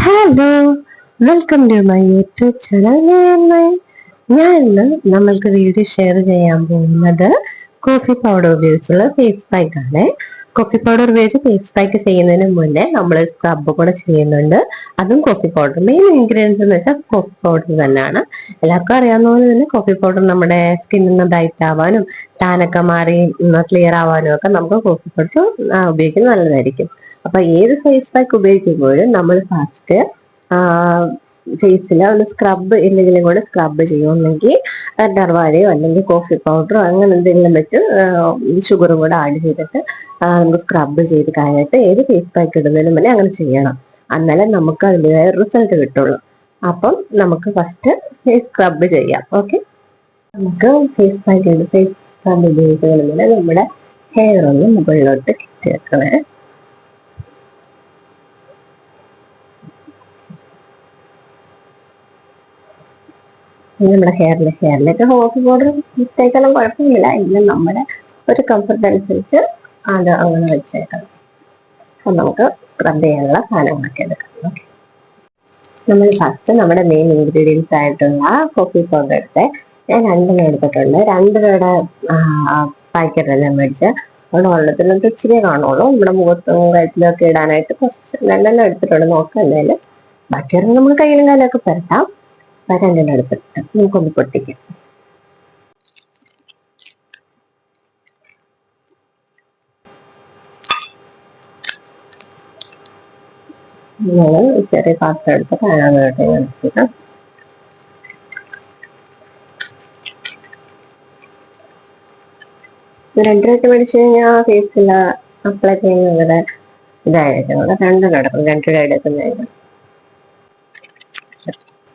Hello welcome to my YouTube channel ഞാൻ ഇന്ന് നമ്മൾക്ക് വീഡിയോ ഷെയർ ചെയ്യാൻ പോകുന്നത് കോഫി പൗഡർ ഉപയോഗിച്ചുള്ള ഫേസ് പാക്ക് ആണ്. കോഫി പൗഡർ ഉപയോഗിച്ച് ഫേസ് പാക്ക് ചെയ്യുന്നതിന് മുന്നേ നമ്മൾ സ്ക്രബ് കൂടെ ചെയ്യുന്നുണ്ട്. അതും കോഫി പൗഡർ മെയിൻ ഇൻഗ്രീഡിയൻസ് എന്ന് വെച്ചാൽ കോഫി പൗഡർ തന്നെയാണ്. എല്ലാവർക്കും അറിയാവുന്ന പോലെ തന്നെ കോഫി പൗഡർ നമ്മുടെ സ്കിന്നിൽ സ്കിന്നിന് ബ്രൈറ്റ് ആവാനും ടാനൊക്കെ മാറി ക്ലിയർ ആവാനും ഒക്കെ നമുക്ക് കോഫി പൗഡർ ഉപയോഗിക്കുന്നത് നല്ലതായിരിക്കും. അപ്പൊ ഏത് ഫേസ് പാക്ക് ഉപയോഗിക്കുമ്പോഴും നമ്മൾ ഫസ്റ്റ് ഫേസിൽ ഒന്ന് സ്ക്രബ് എന്തെങ്കിലും കൂടെ സ്ക്രബ് ചെയ്യുമെന്നെങ്കിൽ ഡർവാഴയോ അല്ലെങ്കിൽ കോഫി പൗഡറോ അങ്ങനെ എന്തെങ്കിലും വെച്ച് ഷുഗറും കൂടെ ആഡ് ചെയ്തിട്ട് നമുക്ക് സ്ക്രബ് ചെയ്ത് കഴിഞ്ഞിട്ട് ഏത് ഫേസ് പാക്ക് ഇടുന്നതിന് മുന്നേ അങ്ങനെ ചെയ്യണം. അന്നേരം നമുക്ക് അതിന്റെതായ റിസൾട്ട് കിട്ടുള്ളൂ. അപ്പം നമുക്ക് ഫസ്റ്റ് ഫേസ് സ്ക്രബ് ചെയ്യാം. ഓക്കെ നമുക്ക് ഫേസ് പാക്ക് ഫേസ് സ്ക്രബ് ഉപയോഗിക്കുന്നതിന് നമ്മുടെ ഹെയർ ഒന്ന് മുകളിലോട്ട് കിട്ടി നമ്മുടെ ഹെയറിൽ ഹെയറിലൊക്കെ ഹോട്ട് പൗഡർ മിസ്റ്റേക്കെല്ലാം കുഴപ്പമില്ല. എങ്കിലും നമ്മുടെ ഒരു കംഫർട്ട് അനുസരിച്ച് അത് അങ്ങനെ വെച്ചേക്കാം. അപ്പം നമുക്ക് സ്ക്രബ് ചെയ്യാനുള്ള സാധനങ്ങളൊക്കെ എടുക്കാം. നമ്മൾ ഫസ്റ്റ് നമ്മുടെ മെയിൻ ഇൻഗ്രീഡിയൻസ് ആയിട്ടുള്ള കോഫി പൗഡർ എടുത്ത് ഞാൻ രണ്ടെണ്ണം എടുത്തിട്ടുണ്ട്. രണ്ട് രൂപയുടെ പാക്കറ്റെല്ലാം മേടിച്ച്? അവിടെ വെള്ളത്തിനകത്ത് ഇച്ചിരി കാണുള്ളൂ. നമ്മുടെ മുഖത്തും കഴുത്തിലൊക്കെ ഇടാനായിട്ട് കുറച്ച് രണ്ടെണ്ണം എടുത്തിട്ടുണ്ട്. നോക്കാം എന്തായാലും. ബാക്കിയൊരെണ്ണം നമ്മൾ കയ്യിലും കാലൊക്കെ പരത്താം രണ്ടെണ്ണം എടുത്തിട്ട് നമുക്കൊന്ന് പൊട്ടിക്കാം. ചെറിയ പാത്രം എടുത്ത് എടുത്തിട്ട് അതിനകത്ത് എടുത്തിട്ട് രണ്ടരട്ട് മേടിച്ചു കഴിഞ്ഞാൽ ഫേസിൽ അപ്ലൈ ചെയ്യുന്നത് ഇതായിരിക്കും. രണ്ടെണ്ണം കിടക്കും രണ്ടര എടുക്കുന്നതായിരിക്കും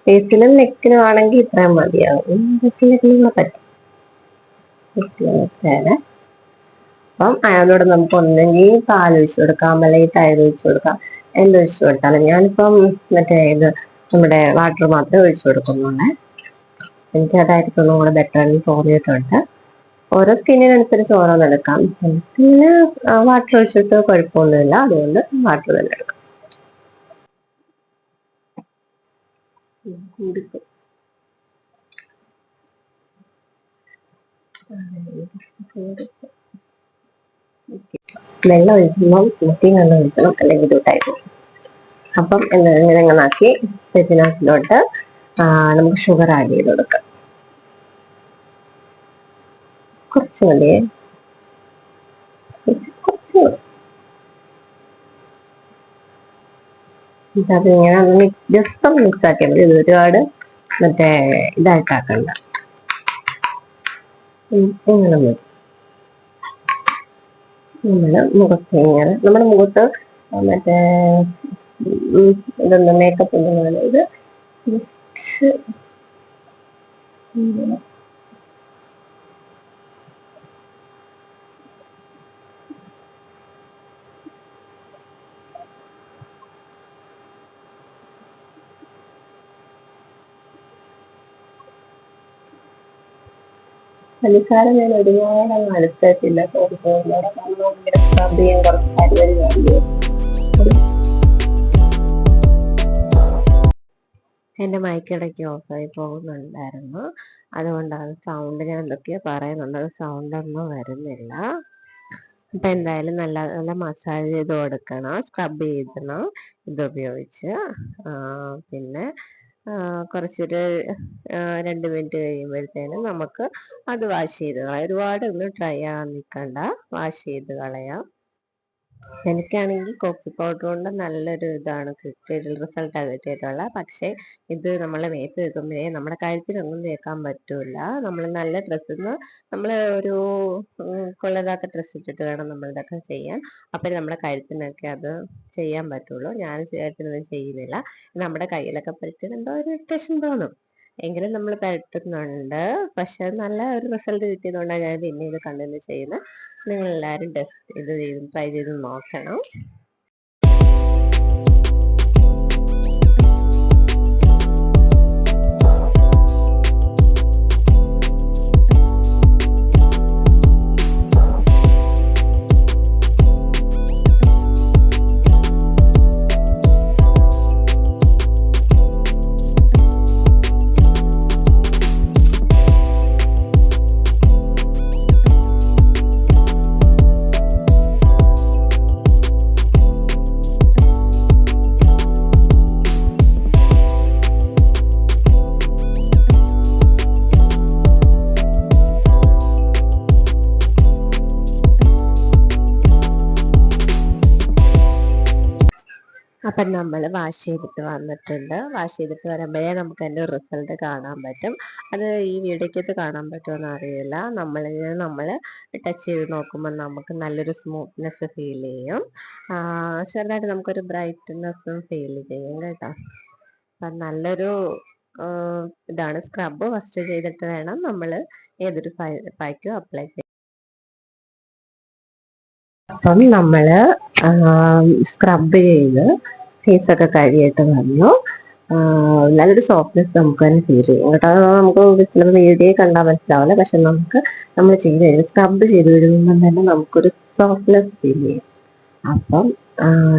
ഫേസിലും നെക്കിനും ആണെങ്കിൽ ഇത്രയും മതിയാവും. നെക്കിനൊക്കെ പറ്റും? അപ്പം അയാളോട് നമുക്ക് ഒന്നെങ്കിൽ പാൽ ഒഴിച്ചു കൊടുക്കാം അല്ലെങ്കിൽ തൈര് ഒഴിച്ചു കൊടുക്കാം. എന്ത് ഒഴിച്ചു കൊടുത്താലും ഞാനിപ്പം മറ്റേ ഇത് നമ്മുടെ വാട്ടർ മാത്രമേ ഒഴിച്ചു കൊടുക്കുന്നുള്ളേ. എനിക്ക് അതായിരിക്കും ഒന്നും കൂടെ ബെറ്റർ എന്ന് തോന്നിയിട്ടുണ്ട്. ഓരോ സ്കിന്നിനനുസരിച്ച് ഓരോന്ന് എടുക്കാം സ്കിന്നിന് വാട്ടർ ഒഴിച്ചിട്ട് കുഴപ്പമൊന്നുമില്ല. അതുകൊണ്ട് വാട്ടർ തന്നെ എടുക്കാം. കൂടിപ്പോയി. വെള്ളം ഒഴിക്കുമ്പോൾ കൂട്ടി വെള്ളം ഒഴിക്കണം അല്ലെങ്കിൽ ഇതോട്ടായി പോകും അപ്പം ഇങ്ങനെ ആക്കി സെറ്റിനകത്തിലോട്ട് നമുക്ക് ഷുഗർ ആഡ് ചെയ്ത് കൊടുക്കാം. കുറച്ച് മതിയേ? കുറച്ച് അതിങ്ങനെ ജസ്റ്റ് ഒന്ന് മിക്സ് മതി. ഒരുപാട് മറ്റേ ഇതായിട്ടാക്കണ്ട. ഇങ്ങനെ മതി. നമ്മൾ മുഖത്ത് ഇങ്ങനെ നമ്മുടെ മുഖത്ത് മറ്റേ ഇതൊന്നും മേക്കപ്പ് ഒന്നും ഇത്. ജസ്റ്റ് പഞ്ചസാര ഞാൻ ഒരുപാട് അടുത്തിട്ടില്ല തോന്നിപ്പോകുന്നവിടെ സ്ക്രബ് ചെയ്യാൻ കുറച്ച് പരിപാടി എന്റെ മൈക്കിടയ്ക്ക് ഓഫായി പോകുന്നുണ്ടായിരുന്നു. അതുകൊണ്ടാണ് സൗണ്ട് ഞാൻ എന്തൊക്കെയോ പറയുന്നുണ്ട്. അത് സൗണ്ട് ഒന്നും വരുന്നില്ല. അപ്പം എന്തായാലും നല്ല നല്ല മസാജ് ചെയ്ത് കൊടുക്കണം. സ്ക്രബ് ചെയ്തണം. ഇതുപയോഗിച്ച് പിന്നെ കുറച്ചൊരു രണ്ട് മിനിറ്റ് കഴിയുമ്പോഴത്തേനും നമുക്ക് അത് വാഷ് ചെയ്ത് കളയാം. ഒരുപാട് ഒന്ന് ഡ്രൈ ആകാൻ നിൽക്കണ്ട. വാഷ് ചെയ്ത് കളയാം. എനിക്കാണെങ്കിൽ കോഫി പൗഡർ കൊണ്ട് നല്ലൊരു ഇതാണ് കിട്ടിയ റിസൾട്ടാണ് കിട്ടിയിട്ടുള്ളത് പക്ഷേ ഇത് നമ്മൾ മേത്ത് വെക്കുമ്പോഴേ നമ്മുടെ കഴുത്തിലൊന്നും തേക്കാൻ പറ്റൂല. നമ്മൾ നല്ല ഡ്രസ്സിൽ നിന്ന് നമ്മൾ ഒരു കൊള്ളതാത്ത ഡ്രസ്സ് ഇട്ടിട്ട് വേണം നമ്മളിതൊക്കെ ചെയ്യാൻ. അപ്പം നമ്മുടെ കഴുത്തിനൊക്കെ അത് ചെയ്യാൻ പറ്റുള്ളൂ. ഞാൻ കഴുത്തിനൊന്നും ചെയ്യുന്നില്ല. നമ്മുടെ കയ്യിലൊക്കെ പറ്റുന്നുണ്ടോ ഒരു ഇറിറ്റേഷൻ തോന്നും. എങ്കിലും നമ്മൾ പരട്ടുന്നുണ്ട് പക്ഷെ നല്ല ഒരു റിസൾട്ട് കിട്ടിയതുകൊണ്ടാണ് ഞാൻ പിന്നെ ഇത് കണ്ടിന്യൂ ചെയ്യുന്നത്. നിങ്ങളെല്ലാവരും ടെസ്റ്റ് ഇത് ചെയ്ത് ട്രൈ ചെയ്ത് നോക്കണം. അപ്പം നമ്മൾ വാഷ് ചെയ്തിട്ട് വന്നിട്ടുണ്ട്. വാഷ് ചെയ്തിട്ട് വരുമ്പോഴേ നമുക്ക് അതിന്റെ റിസൾട്ട് കാണാൻ പറ്റും. അത് ഈ വീഡിയോക്കകത്ത് കാണാൻ പറ്റുമെന്ന് അറിയില്ല. നമ്മളിങ്ങനെ നമ്മൾ ടച്ച് ചെയ്ത് നോക്കുമ്പോൾ നമുക്ക് നല്ലൊരു സ്മൂത്ത്നെസ് ഫീൽ ചെയ്യും. ചെറുതായിട്ട് നമുക്കൊരു ബ്രൈറ്റ്നെസ്സും ഫീൽ ചെയ്യും കേട്ടോ. അപ്പം നല്ലൊരു ഇതാണ് സ്ക്രബ്. ഫസ്റ്റ് ചെയ്തിട്ട് വേണം നമ്മൾ ഏതൊരു പായ്ക്കും അപ്ലൈ ചെയ്യാൻ അപ്പം നമ്മൾ സ്ക്രബ് ചെയ്ത് ഫേസൊക്കെ കഴിയായിട്ട് വന്നു. നല്ലൊരു സോഫ്റ്റ്നെസ് നമുക്ക് തന്നെ ഫീൽ ചെയ്യും. കേട്ടോ? നമുക്ക് ചിലപ്പോൾ വീഡിയോ കണ്ടാൽ മനസ്സിലാവില്ല. പക്ഷെ നമുക്ക് നമ്മൾ ചെയ്ത് കഴിയുമ്പോൾ സ്ക്രബ് ചെയ്ത് കഴിയുമ്പോൾ തന്നെ നമുക്കൊരു സോഫ്റ്റ്നെസ് ഫീൽ ചെയ്യും. അപ്പം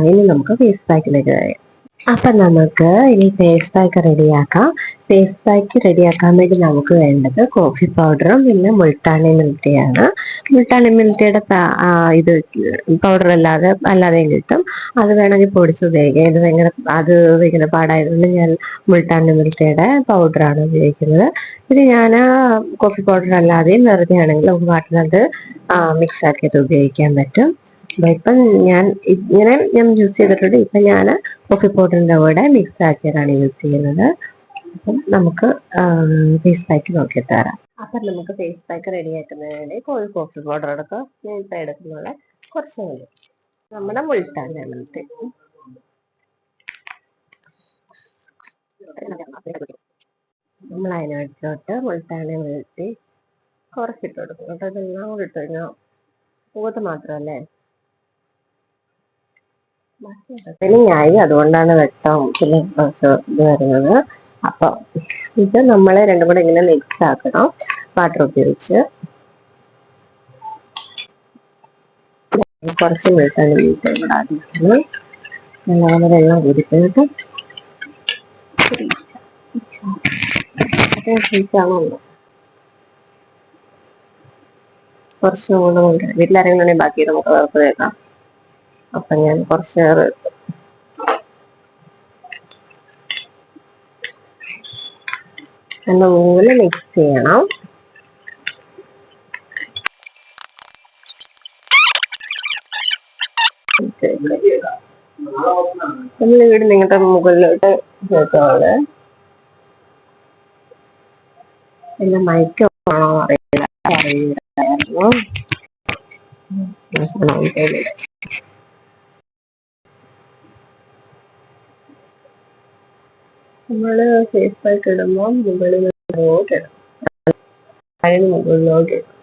ഇനി നമുക്ക് ഫേസ് പാക്കിലേക്ക് കഴിയാം അപ്പം നമുക്ക് ഇനി ഫേസ് പാക്ക് റെഡിയാക്കാം ഫേസ് പാക്ക് റെഡിയാക്കാൻ വേണ്ടി നമുക്ക് വേണ്ടത് കോഫി പൗഡറും പിന്നെ മുൾട്ടാണി മിൽറ്റിയാണ് മുൾട്ടാണി മിൽറ്റിയുടെ ഇത് പൗഡർ അല്ലാതെ അല്ലാതെയും കിട്ടും. അത് വേണമെങ്കിൽ പൊടിച്ച് ഉപയോഗിക്കാം. ഇത് ഭയങ്കര അത് ഭയങ്കര പാടായതുകൊണ്ട് ഞാൻ മുൾട്ടാണി മിൽറ്റിയുടെ പൗഡറാണ് ഉപയോഗിക്കുന്നത്. ഇത് ഞാൻ കോഫി പൗഡർ അല്ലാതെയും വെറുതെ ആണെങ്കിൽ നമുക്ക് അത് മിക്സ് ആക്കിയിട്ട് ഉപയോഗിക്കാൻ പറ്റും. ഇപ്പം ഞാൻ ഇങ്ങനെ ഞാൻ യൂസ് ചെയ്തിട്ടുണ്ട്. ഇപ്പം ഞാൻ കോഫി പൗഡറിന്റെ കൂടെ മിക്സ് ആക്കിയതാണ് യൂസ് ചെയ്യുന്നത്. അപ്പം നമുക്ക് ഫേസ് പാക്ക് നോക്കി തരാം. അപ്പം നമുക്ക് ഫേസ് പാക്ക് റെഡി ആക്കുന്നതിന് വേണ്ടി കോഴി കോഫി പൗഡർ എടുക്കുക ഞാൻ ഇപ്പം എടുക്കുന്നത് കുറച്ച് മതി. നമ്മുടെ മുൾട്ടാൻ ലെമൺത്തി. നമ്മൾ അതിനകത്തോട്ട് മുൾട്ടാനെ വീഴ്ത്തി കുറച്ചിട്ട് കൊടുക്കും കേട്ടോ ഇതെല്ലാം കൂടി ഇട്ട് കഴിഞ്ഞാൽ മുഖത്ത് മാത്രമല്ലേ ഞായി അതുകൊണ്ടാണ് വെട്ടം പിന്നെ ഇത് വരുന്നത്. അപ്പൊ ഇത് നമ്മൾ രണ്ടും കൂടെ ഇങ്ങനെ മിക്സ് ആക്കണം. വാട്ടർ ഉപയോഗിച്ച്. കുറച്ച് മിനിറ്റാണ് വീട്ടിൽ ഇവിടെ ആദ്യം നല്ലപോലെ വെള്ളം കുടിക്കുന്നത് കുറച്ച് കൊണ്ട് വീട്ടിലിറങ്ങുന്നുണ്ടെങ്കിൽ ബാക്കി നമുക്ക് വേർപ്പ് കേൾക്കാം. അപ്പൊ ഞാൻ കുറച്ച് നേരം നല്ലപോലെ മിക്സ് ചെയ്യണം നമ്മൾ ഇവിടെ നിങ്ങളുടെ മുകളിലോട്ട് കേട്ടോൾ മൈക്ക് മയക്കാണോ അറിയില്ല. അറിയില്ലായിരുന്നു. നമ്മൾ ഫേസ് പാക്ക് ഇടുമ്പോൾ മുകളിൽ ഇടും മുകളിലോട്ട് ഇടും.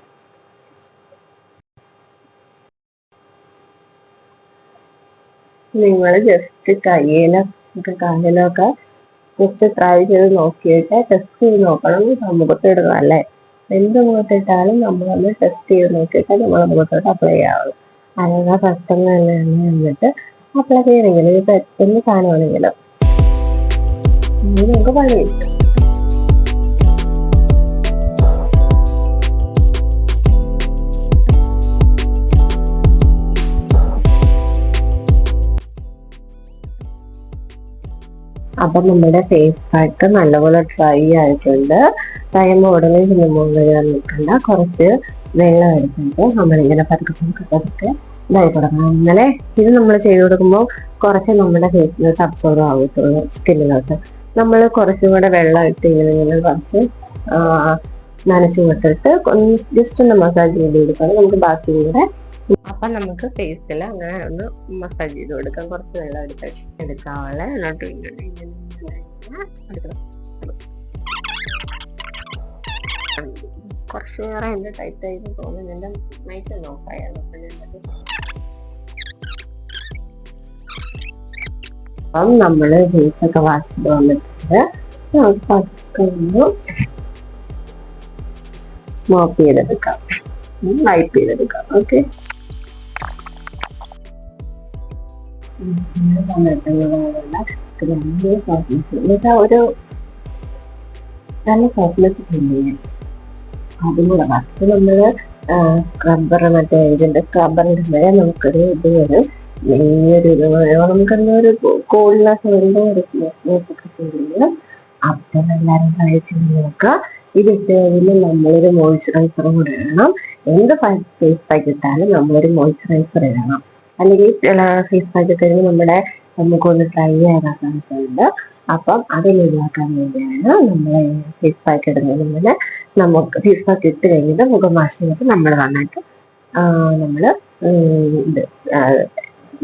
നിങ്ങൾ ജസ്റ്റ് കയ്യിലൊക്കെ കാലിലൊക്കെ ജസ്റ്റ് ട്രൈ ചെയ്ത് നോക്കിയിട്ട് ടെസ്റ്റ് ചെയ്ത് നോക്കണം മുഖത്ത് ഇടുന്നതല്ലേ എന്ത് മുഖത്തിട്ടാലും നമ്മളൊന്ന് ടെസ്റ്റ് ചെയ്ത് നോക്കിയിട്ട് നമ്മൾ മുഖത്തോട്ട് അപ്ലൈ ചെയ്യാവുള്ളൂ. അല്ലെങ്കിൽ പെട്ടെന്ന് തന്നെ എന്നിട്ട് അപ്ലൈ ചെയ്യണമെങ്കിലും എന്ത് സാധനമാണെങ്കിലും നമുക്ക് നമ്മുടെ ഫേസ് പാക്ക് നല്ലപോലെ ഡ്രൈ ആയിട്ടുണ്ട്. ടൈം ഉടനെ ചെയ്യുമ്പോൾ വരാൻ നിൽക്കണ്ട കുറച്ച് വെള്ളം എടുത്തിട്ട് നമ്മളിങ്ങനെ പതുക്കെ പതുക്കെ പതുക്കെ ഇതായി തുടങ്ങണം. ഇന്നലെ ഇത് നമ്മൾ ചെയ്ത് കൊടുക്കുമ്പോൾ കുറച്ച് നമ്മുടെ ഫേസിലോട്ട് അബ്സോർവ് ആകത്തുള്ളൂ സ്കിന്നിലോട്ട് നമ്മൾ കുറച്ചും കൂടെ വെള്ളം ഇട്ട് ഇങ്ങനെ കുറച്ച് നനച്ചു വിട്ടിട്ട് ജസ്റ്റ് ഒന്ന് മസാജ് ചെയ്ത് കൊടുക്കാം നമുക്ക് ബാക്കി കൂടെ അപ്പം നമുക്ക് ഫേസിൽ അങ്ങനെ ഒന്ന് മസാജ് ചെയ്ത് കൊടുക്കാം കുറച്ച് വെള്ളം എടുത്ത് എടുക്കാവുള്ള എന്നിട്ട് കുറച്ചേറെ എന്റെ ടൈറ്റ് ആയിട്ട് തോന്നുന്നു എന്റെ നൈറ്റ് നോക്കായിരുന്നു അപ്പം നമ്മൾ ഫേസൊക്കെ വാഷ് ചെയ്ത് വന്നിട്ടുണ്ട് മോപ്പ് ചെയ്തെടുക്കാം. വൈപ്പ് ചെയ്തെടുക്കാം. ഓക്കെ ഒരു അതും കൂടെ ഫസ്റ്റ് നമ്മൾ സ്ക്രബ്ബർ മറ്റേ ഇതിന്റെ മേലെ നമുക്കൊരു ഇത് വരും. വലിയൊരു ഇത് നമുക്കെന്താ കോൾനെസ് വരുമ്പോ ഒരു ഒക്കെ അപ്പം എല്ലാവരും ചെയ്ത് നോക്കുക. ഇതിട്ട് കഴിയുമ്പോൾ നമ്മളൊരു മോയ്സ്ചറൈസർ കൂടെ ഇടണം. എന്ത് ഫേസ് പാക്ക് ഇട്ടാലും നമ്മളൊരു മോയ്സ്ചറൈസർ ഇടണം. അല്ലെങ്കിൽ ഫേസ് പാക്ക് ഇട്ട് കഴിയുമ്പോൾ നമ്മുടെ നമുക്കൊന്ന് ട്രൈ ചെയ്യാനാക്കാനുണ്ട് അപ്പം അതിലൊഴിവാക്കാൻ വേണ്ടിയാണ് നമ്മൾ ഫേസ് പാക്ക് ഇടുന്നത്. മുന്നേ നമുക്ക് ഫേസ് പാക്ക് ഇട്ട് കഴിഞ്ഞിട്ട് മുഖം വാഷ് ചെയ്തിട്ട് നമ്മൾ വന്നിട്ട് നമ്മൾ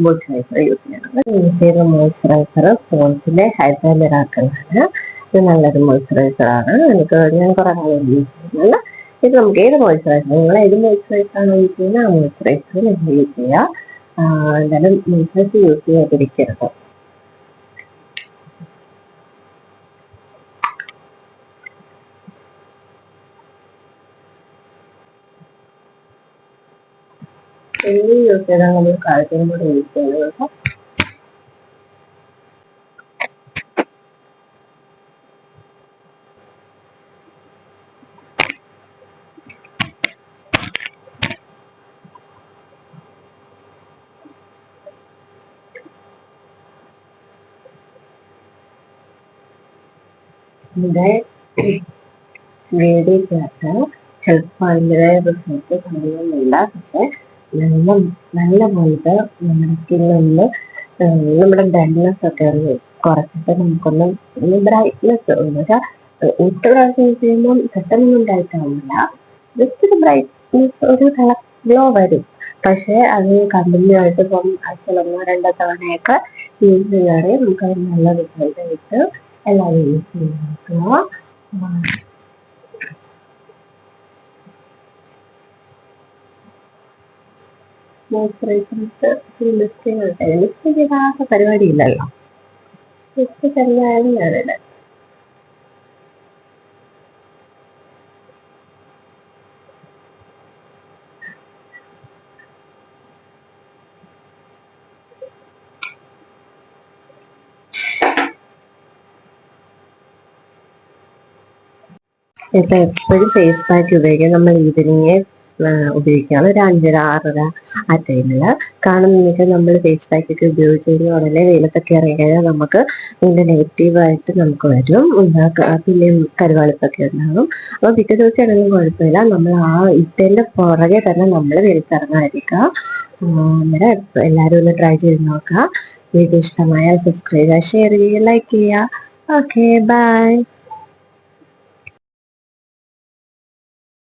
മോയ്സ്ചറൈസർ യൂസ് ചെയ്യണം യൂസ് ചെയ്ത മോയ്സ്ചറൈസർ ഫോൺസിലെ ഹൈഡ്രാ മിറാക്കലാണ് ഇത് നല്ലൊരു മോയ്സ്ചറൈസർ ആണ് എനിക്ക് ഞാൻ കുറെ കാലം യൂസ് ചെയ്യുന്നുണ്ട് ഇത് നമുക്ക് ഏത് മോയ്സ്ചറൈസർ നിങ്ങൾ ഏത് മോയ്സ്ചറൈസർ ആണോ യൂസ് ചെയ്യുന്നത്? ആ മോയ്സ്ചറൈസർ നിങ്ങൾ യൂസ് ചെയ്യുക എന്തായാലും മോയ്സ്ചറൈസർ യൂസ് ചെയ്യാതിരിക്കരുത്. എണ്ണി യൂസ് ചെയ്താൽ നമ്മൾ കാലത്തിനും കൂടെ യൂസ് ചെയ്യുന്നത് കേട്ടോ ഇവിടെ വീഡിയോക്കകത്ത് ചിലപ്പോൾ അതിന്റെതായ റിസൾട്ട് കാണുന്നില്ല പക്ഷെ നല്ല നല്ല പോലത്തെ നമ്മുടെ സ്കിന്നിൽ നമ്മുടെ ഡൾനെസ് ഒക്കെ ഒന്ന് കുറച്ചിട്ട് നമുക്കൊന്ന് ഒന്ന് ബ്രൈറ്റ്നെസ് എന്നുവെച്ചാൽ ഒറ്റ പ്രാവശ്യം യൂസ് ചെയ്യുമ്പോൾ പെട്ടെന്നൊന്നും ഉണ്ടായിട്ടാവില്ല ജസ്റ്റ് ഒരു ബ്രൈറ്റ്നെസ് ഒരു കളർ ഗ്ലോ വരും. പക്ഷേ അത് കണ്ടിന്യൂ ആയിട്ട് ഇപ്പം ആഴ്ചയിലൊന്നോ രണ്ടോ തവണയൊക്കെ യൂസ് ചെയ്യാറ് നമുക്ക് അത് നല്ല റിസൾട്ട് കിട്ടും എല്ലാവരും യൂസ് ചെയ്ത് മോയ്സ്ചറൈസർ ലിസ്റ്റ് ലിസ്റ്റ് ചെയ്താത്ത പരിപാടിയില്ലല്ലോ. ലിസ്റ്റ് തന്നെയാണ് ഇപ്പൊ എപ്പോഴും ഫേസ് പാക്ക് ഉപയോഗിക്കാം. നമ്മൾ ഈവനിങ് ഉപയോഗിക്കുകയാണ് ഒരു അഞ്ചര ആറര ആ ടൈമിൽ കാരണം നിങ്ങൾക്ക് നമ്മൾ ഫേസ് പാക്ക് ഒക്കെ ഉപയോഗിച്ച് കഴിഞ്ഞാൽ ഉടനെ വെയിലത്തൊക്കെ ഇറങ്ങി കഴിഞ്ഞാൽ നമുക്ക് ഇതിന്റെ നെഗറ്റീവായിട്ട് നമുക്ക് വരും. പിന്നെ കരുവാളിപ്പൊക്കെ ഉണ്ടാകും. അപ്പോൾ പിറ്റേ ദിവസം ആണെങ്കിലും കുഴപ്പമില്ല. നമ്മൾ ആ ഇട്ടതിന്റെ പുറകെ തന്നെ നമ്മൾ വെയിലത്തിറങ്ങാതിരിക്കുക. അന്നേരം എല്ലാവരും ഒന്ന് ട്രൈ ചെയ്ത് നോക്കുക. വീഡിയോ ഇഷ്ടമായാൽ സബ്സ്ക്രൈബ് ചെയ്യുക ഷെയർ ചെയ്യുക ലൈക്ക് ചെയ്യുക. Okay bye